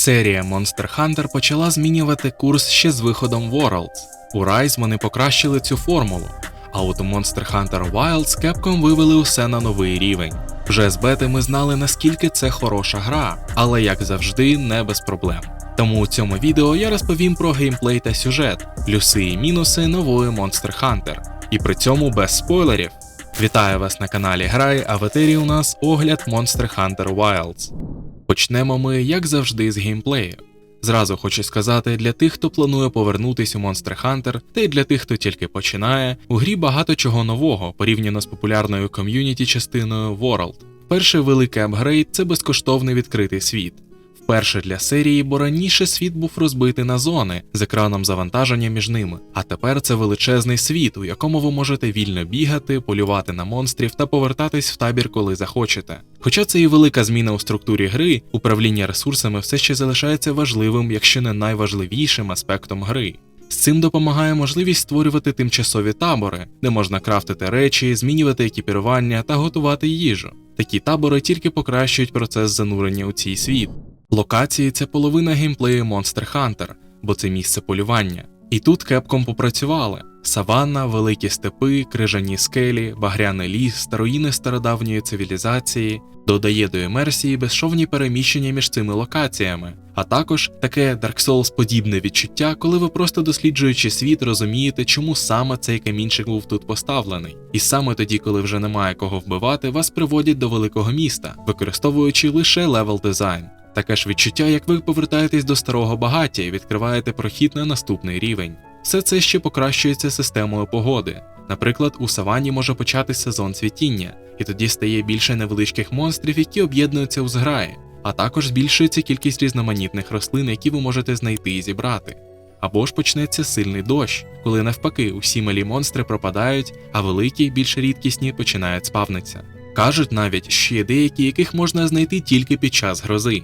Серія Monster Hunter почала змінювати курс ще з виходом Worlds. У Rise вони покращили цю формулу, а от у Monster Hunter Wilds Capcom вивели усе на новий рівень. Вже з бети ми знали наскільки це хороша гра, але як завжди, не без проблем. Тому у цьому відео я розповім про геймплей та сюжет, плюси і мінуси нової Monster Hunter, і при цьому без спойлерів. Вітаю вас на каналі Грай, а в етері у нас огляд Monster Hunter Wilds. Почнемо ми, як завжди, з геймплею. Зразу хочу сказати, для тих, хто планує повернутись у Monster Hunter, та й для тих, хто тільки починає, у грі багато чого нового порівняно з популярною ком'юніті частиною World. Перший великий апгрейд це безкоштовний відкритий світ. Вперше для серії, бо раніше світ був розбитий на зони з екраном завантаження між ними. А тепер це величезний світ, у якому ви можете вільно бігати, полювати на монстрів та повертатись в табір, коли захочете. Хоча це і велика зміна у структурі гри, управління ресурсами все ще залишається важливим, якщо не найважливішим аспектом гри. З цим допомагає можливість створювати тимчасові табори, де можна крафтити речі, змінювати екіпірування та готувати їжу. Такі табори тільки покращують процес занурення у цей світ. Локації це половина геймплею Monster Hunter, бо це місце полювання. І тут Capcom попрацювали: саванна, великі степи, крижані скелі, багряний ліс, староїни стародавньої цивілізації, додає до імерсії безшовні переміщення між цими локаціями, а також таке Dark Souls подібне відчуття, коли ви просто досліджуючи світ, розумієте, чому саме цей камінчик був тут поставлений. І саме тоді, коли вже немає кого вбивати, вас приводять до великого міста, використовуючи лише левел дизайн. Таке ж відчуття, як ви повертаєтесь до старого багаття і відкриваєте прохід на наступний рівень. Все це ще покращується системою погоди. Наприклад, у савані може почати сезон цвітіння, і тоді стає більше невеличких монстрів, які об'єднуються у зграї, а також збільшується кількість різноманітних рослин, які ви можете знайти і зібрати. Або ж почнеться сильний дощ, коли навпаки усі малі монстри пропадають, а великі, більш рідкісні починають спавнитися. Кажуть навіть, що є деякі, яких можна знайти тільки під час грози.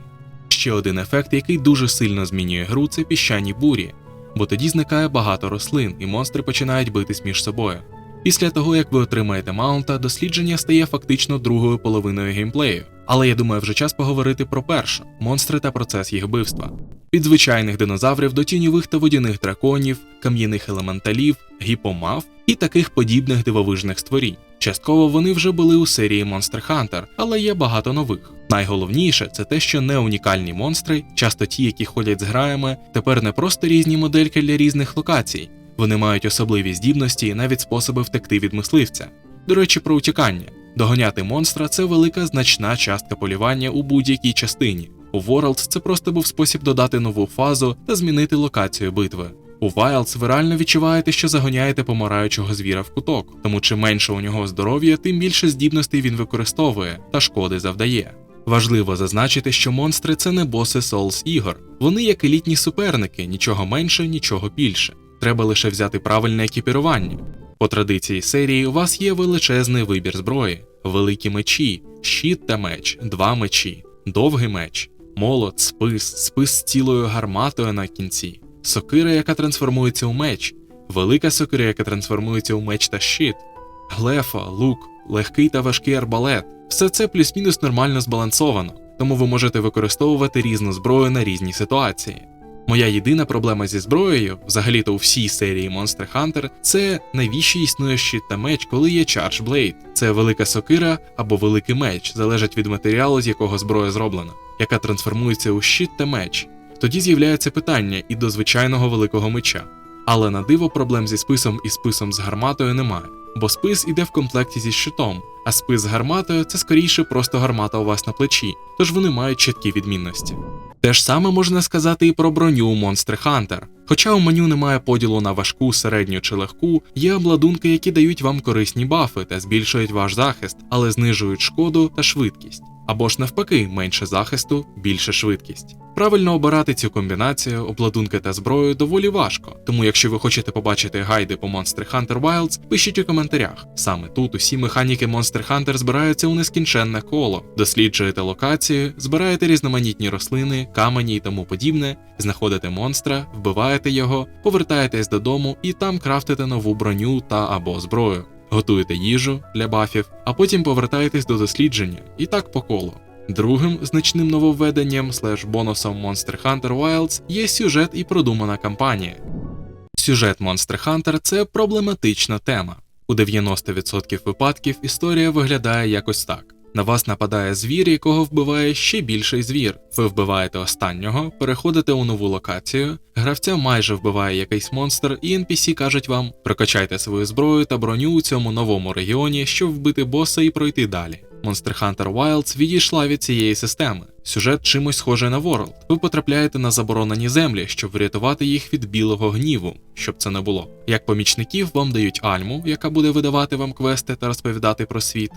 Ще один ефект, який дуже сильно змінює гру, це піщані бурі, бо тоді зникає багато рослин, і монстри починають битись між собою. Після того, як ви отримаєте маунта, дослідження стає фактично другою половиною геймплею. Але я думаю, вже час поговорити про перше монстри та процес їх вбивства. Від звичайних динозаврів до тіньових та водяних драконів, кам'яних елементалів, гіпомав і таких подібних дивовижних створінь. Частково вони вже були у серії Monster Hunter, але є багато нових. Найголовніше це те, що не унікальні монстри, часто ті, які ходять з граями, тепер не просто різні модельки для різних локацій, вони мають особливі здібності і навіть способи втекти від мисливця. До речі, про утікання. Догоняти монстра це велика значна частка полювання у будь-якій частині. У Worlds це просто був спосіб додати нову фазу та змінити локацію битви. У Wilds ви реально відчуваєте, що загоняєте помираючого звіра в куток, тому чим менше у нього здоров'я, тим більше здібностей він використовує та шкоди завдає. Важливо зазначити, що монстри це не боси Souls ігор, вони як елітні суперники, нічого менше, нічого більше. Треба лише взяти правильне екіпірування. По традиції серії у вас є величезний вибір зброї, великі мечі, щит та меч, два мечі, довгий меч, молот, спис, спис з цілою гарматою на кінці, сокира, яка трансформується у меч, велика сокира, яка трансформується у меч та щит, глефа, лук, легкий та важкий арбалет. Все це плюс-мінус нормально збалансовано, тому ви можете використовувати різну зброю на різні ситуації. Моя єдина проблема зі зброєю, взагалі-то у всій серії Monster Hunter, це навіщо існує щит та меч, коли є Charge Blade. Це велика сокира або великий меч, залежить від матеріалу, з якого зброя зроблена, яка трансформується у щит та меч. Тоді з'являється питання і до звичайного великого меча. Але на диво проблем зі списом і списом з гарматою немає, бо спис іде в комплекті зі щитом, а спис з гарматою це скоріше просто гармата у вас на плечі, тож вони мають чіткі відмінності. Те ж саме можна сказати і про броню Monster Hunter. Хоча у меню немає поділу на важку, середню чи легку, є обладунки, які дають вам корисні бафи та збільшують ваш захист, але знижують шкоду та швидкість. Або ж навпаки, менше захисту, більше швидкість. Правильно обирати цю комбінацію, обладунки та зброю доволі важко, тому якщо ви хочете побачити гайди по Monster Hunter Wilds, пишіть у коментарях. Саме тут усі механіки Monster Hunter збираються у нескінченне коло, досліджуєте локацію, збираєте різноманітні рослини, камені і тому подібне, знаходите монстра, вбиваєте його, повертаєтесь додому і там крафтите нову броню та або зброю. Готуєте їжу для бафів, а потім повертаєтесь до дослідження і так по колу. Другим значним нововведенням слеш бонусом Monster Hunter Wilds є сюжет і продумана кампанія. Сюжет Monster Hunter – це проблематична тема. У 90% випадків історія виглядає якось так. На вас нападає звір, якого вбиває ще більший звір. Ви вбиваєте останнього, переходите у нову локацію, гравця майже вбиває якийсь монстр, і NPC кажуть вам: прокачайте свою зброю та броню у цьому новому регіоні, щоб вбити боса і пройти далі. Monster Hunter Wilds відійшла від цієї системи. Сюжет чимось схожий на World. Ви потрапляєте на заборонені землі, щоб врятувати їх від білого гніву, щоб це не було. Як помічників вам дають Альму, яка буде видавати вам квести та розповідати про світ,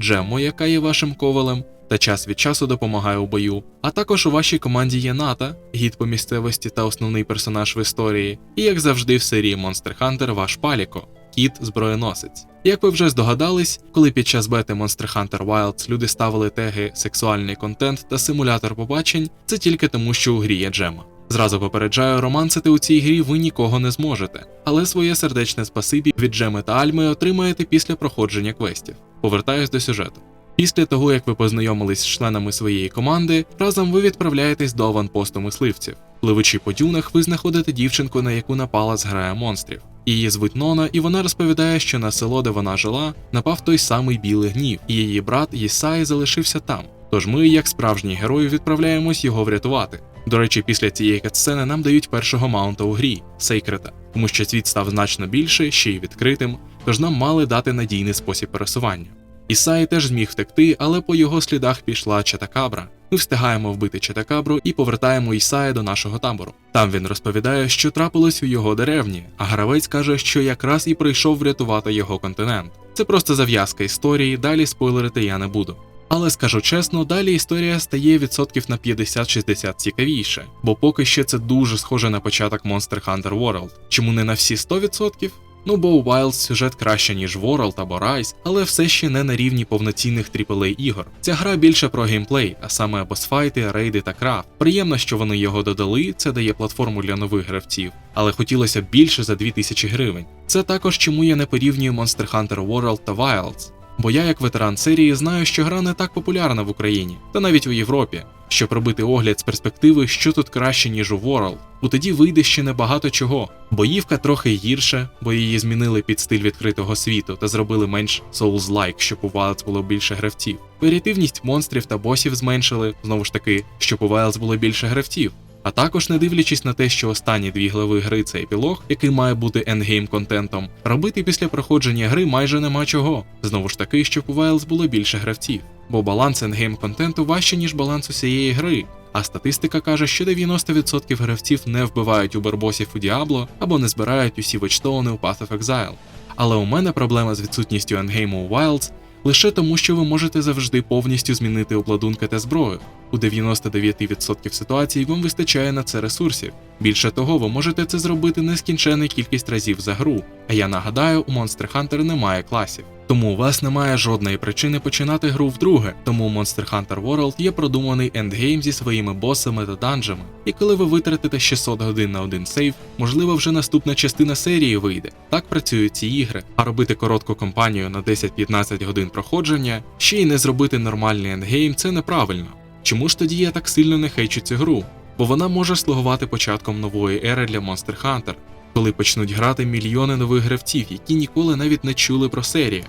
Джему, яка є вашим ковалем, та час від часу допомагає у бою. А також у вашій команді є Ната, гід по місцевості та основний персонаж в історії, і як завжди в серії Monster Hunter ваш Паліко, кіт зброєносець. Як ви вже здогадались, коли під час бети Monster Hunter Wilds люди ставили теги сексуальний контент та симулятор побачень, це тільки тому, що у грі є Джема. Зразу попереджаю, романсити у цій грі ви нікого не зможете, але своє сердечне спасибі від Джеми та Альми отримаєте після проходження квестів. Повертаюсь до сюжету. Після того, як ви познайомились з членами своєї команди, разом ви відправляєтесь до аванпосту мисливців. Пливучи по дюнах, ви знаходите дівчинку, на яку напала зграя монстрів. Її звуть Нона, і вона розповідає, що на село, де вона жила, напав той самий білий гнів, і її брат Єсай залишився там. Тож ми, як справжні герої, відправляємось його врятувати. До речі, після цієї катсцени нам дають першого маунта у грі Сейкрета, тому що світ став значно більше, ще й відкритим, тож нам мали дати надійний спосіб пересування. Ісай теж зміг втекти, але по його слідах пішла Четакабра. Ми встигаємо вбити Четакабру і повертаємо Ісая до нашого табору. Там він розповідає, що трапилось у його деревні, а гравець каже, що якраз і прийшов врятувати його континент. Це просто зав'язка історії, далі спойлерити я не буду. Але скажу чесно, далі історія стає відсотків на 50-60 цікавіше, бо поки ще це дуже схоже на початок Monster Hunter World. Чому не на всі 100%? Ну бо у Wilds сюжет краще, ніж World або Rise, але все ще не на рівні повноцінних AAA ігор. Ця гра більше про геймплей, а саме босфайти, рейди та крафт. Приємно, що вони його додали, це дає платформу для нових гравців, але хотілося більше за 2000 гривень. Це також чому я не порівнюю Monster Hunter World та Wilds. Бо я, як ветеран серії, знаю, що гра не так популярна в Україні, та навіть у Європі. Щоб робити огляд з перспективи, що тут краще, ніж у World, бо тоді вийде ще небагато чого. Боївка трохи гірше, бо її змінили під стиль відкритого світу та зробили менш Souls-like, щоб у Wilds було більше гравців. Варіативність монстрів та босів зменшили, знову ж таки, щоб у Wilds було більше гравців. А також, не дивлячись на те, що останні дві глави гри це епілог, який має бути ендгейм контентом, робити після проходження гри майже нема чого. Знову ж таки, щоб у Wilds було більше гравців, бо баланс ендгейм контенту важче, ніж баланс усієї гри. А статистика каже, що 90% гравців не вбивають убербосів у Діабло або не збирають усі вочтоуни у Path of Exile. Але у мене проблема з відсутністю ендгейму у Wilds лише тому, що ви можете завжди повністю змінити обладунки та зброю. У 99% ситуацій вам вистачає на це ресурсів. Більше того, ви можете це зробити нескінчену кількість разів за гру. А я нагадаю, у Monster Hunter немає класів. Тому у вас немає жодної причини починати гру вдруге. Тому Monster Hunter World є продуманий ендгейм зі своїми босами та данжами. І коли ви витратите 600 годин на один сейв, можливо, вже наступна частина серії вийде. Так працюють ці ігри. А робити коротку кампанію на 10-15 годин проходження, ще й не зробити нормальний ендгейм це неправильно. Чому ж тоді я так сильно не хейчу цю гру? Бо вона може слугувати початком нової ери для Monster Hunter, коли почнуть грати мільйони нових гравців, які ніколи навіть не чули про серію.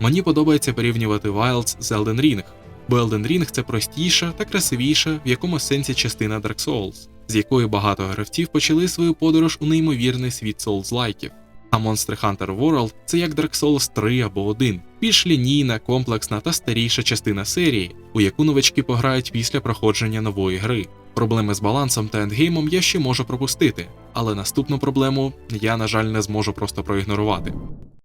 Мені подобається порівнювати Wilds з Elden Ring, бо Elden Ring це простіша та красивіша в якому сенсі частина Dark Souls, з якої багато гравців почали свою подорож у неймовірний світ Souls-лайків. А Monster Hunter World це як Dark Souls 3 або 1, більш лінійна, комплексна та старіша частина серії, у яку новачки пограють після проходження нової гри. Проблеми з балансом та ендгеймом я ще можу пропустити, але наступну проблему я, на жаль, не зможу просто проігнорувати.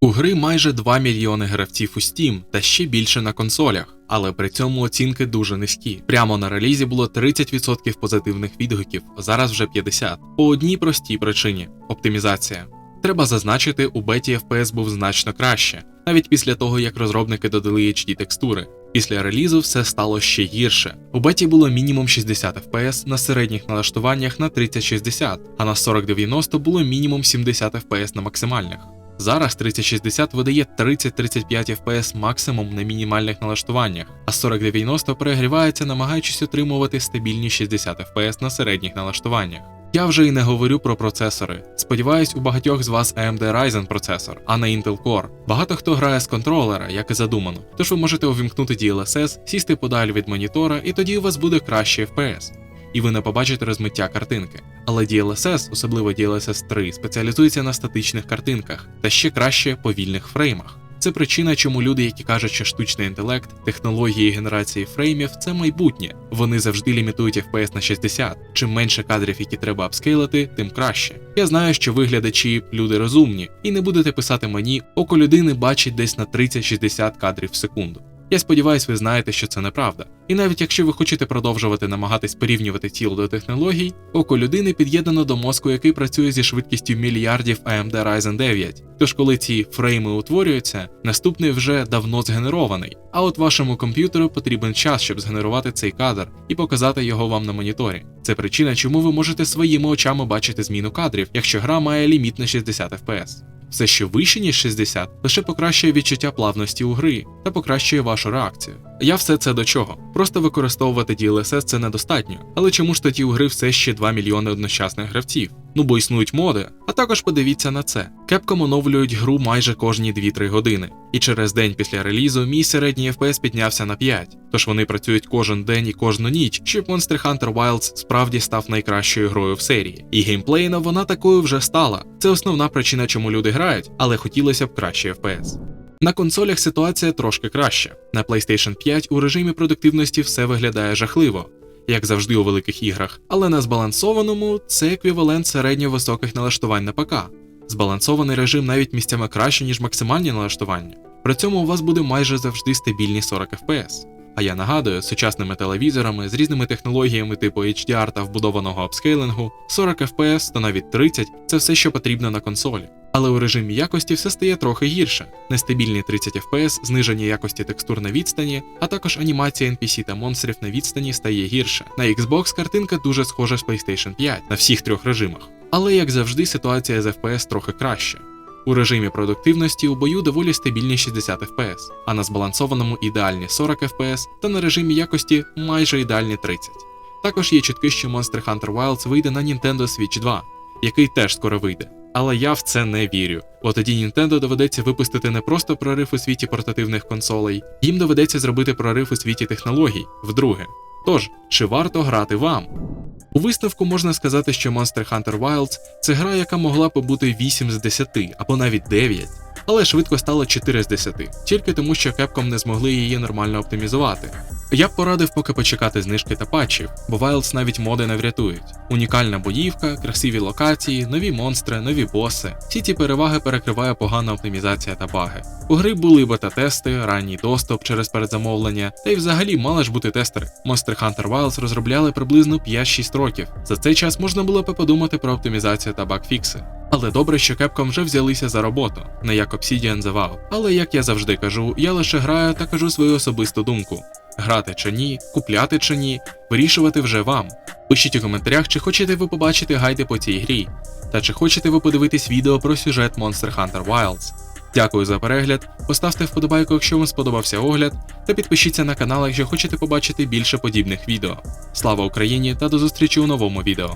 У гри майже 2 мільйони гравців у Steam та ще більше на консолях, але при цьому оцінки дуже низькі. Прямо на релізі було 30% позитивних відгуків, зараз вже 50%. По одній простій причині оптимізація. Треба зазначити, у беті FPS був значно краще, навіть після того як розробники додали HD текстури. Після релізу все стало ще гірше. У беті було мінімум 60 FPS на середніх налаштуваннях на 3060, а на 4090 було мінімум 70 FPS на максимальних. Зараз 3060 видає 30-35 FPS максимум на мінімальних налаштуваннях, а 4090 перегрівається, намагаючись отримувати стабільні 60 FPS на середніх налаштуваннях. Я вже і не говорю про процесори. Сподіваюсь, у багатьох з вас AMD Ryzen процесор, а не Intel Core. Багато хто грає з контролера, як і задумано. Тож ви можете увімкнути DLSS, сісти подаль від монітора, і тоді у вас буде кращий FPS. І ви не побачите розмиття картинки. Але DLSS, особливо DLSS 3, спеціалізується на статичних картинках та ще краще повільних фреймах. Це причина, чому люди, які кажуть, що штучний інтелект, технології генерації фреймів це майбутнє. Вони завжди лімітують FPS на 60. Чим менше кадрів, які треба апскейлити, тим краще. Я знаю, що ви глядачі люди розумні, і не будете писати мені, око людини бачить десь на 30-60 кадрів в секунду. Я сподіваюся, ви знаєте, що це неправда. І навіть якщо ви хочете продовжувати намагатись порівнювати тіло до технологій, око людини під'єднано до мозку, який працює зі швидкістю мільярдів AMD Ryzen 9. Тож, коли ці фрейми утворюються, наступний вже давно згенерований. А от вашому комп'ютеру потрібен час, щоб згенерувати цей кадр і показати його вам на моніторі. Це причина, чому ви можете своїми очами бачити зміну кадрів, якщо гра має ліміт на 60 FPS. Все, що вище, ніж 60, лише покращує відчуття плавності у гри та покращує вашу реакцію. Я все це до чого. Просто використовувати DLSS це недостатньо. Але чому ж тоді у гри все ще 2 мільйони одночасних гравців? Ну бо існують моди. А також подивіться на це. Capcom оновлюють гру майже кожні 2-3 години. І через день після релізу мій середній FPS піднявся на 5. Тож вони працюють кожен день і кожну ніч, щоб Monster Hunter Wilds справді став найкращою грою в серії. І геймплейно вона такою вже стала. Це основна причина, чому люди грають, але хотілося б краще FPS. На консолях ситуація трошки краща. На PlayStation 5 у режимі продуктивності все виглядає жахливо, як завжди у великих іграх, але на збалансованому це еквівалент середньо-високих налаштувань на ПК. Збалансований режим навіть місцями краще, ніж максимальні налаштування. При цьому у вас буде майже завжди стабільні 40 FPS. А я нагадую, з сучасними телевізорами, з різними технологіями типу HDR та вбудованого апскейлингу, 40 FPS та навіть 30 це все, що потрібно на консолі. Але у режимі якості все стає трохи гірше. Нестабільні 30 FPS, зниження якості текстур на відстані, а також анімація NPC та монстрів на відстані стає гірше. На Xbox картинка дуже схожа з PlayStation 5 на всіх трьох режимах. Але як завжди, ситуація з FPS трохи краща. У режимі продуктивності у бою доволі стабільні 60 FPS, а на збалансованому ідеальні 40 FPS та на режимі якості майже ідеальні 30. Також є чутки, що Monster Hunter Wilds вийде на Nintendo Switch 2, який теж скоро вийде. Але я в це не вірю, бо тоді Nintendo доведеться випустити не просто прорив у світі портативних консолей, їм доведеться зробити прорив у світі технологій вдруге. Тож, чи варто грати вам? У висновку можна сказати, що Monster Hunter Wilds це гра, яка могла б бути 8 з 10 або навіть 9, але швидко стало 4 з 10, тільки тому, що Capcom не змогли її нормально оптимізувати. Я б порадив поки почекати знижки та патчів, бо Wilds навіть моди не врятують. Унікальна боївка, красиві локації, нові монстри, нові боси. Всі ці переваги перекриває погана оптимізація та баги. У гри були бета-тести, ранній доступ через передзамовлення, та й взагалі мали ж бути тестери. Monster Hunter Wilds розробляли приблизно 5-6 років. За цей час можна було б подумати про оптимізацію та багфікси. Але добре, що Capcom вже взялися за роботу, не як Obsidian за WoW. Але як я завжди кажу, я лише граю та кажу свою особисту думку. Грати чи ні, купляти чи ні, вирішувати вже вам. Пишіть у коментарях, чи хочете ви побачити гайди по цій грі, та чи хочете ви подивитись відео про сюжет Monster Hunter Wilds. Дякую за перегляд, поставте вподобайку, якщо вам сподобався огляд, та підпишіться на канал, якщо хочете побачити більше подібних відео. Слава Україні та до зустрічі у новому відео.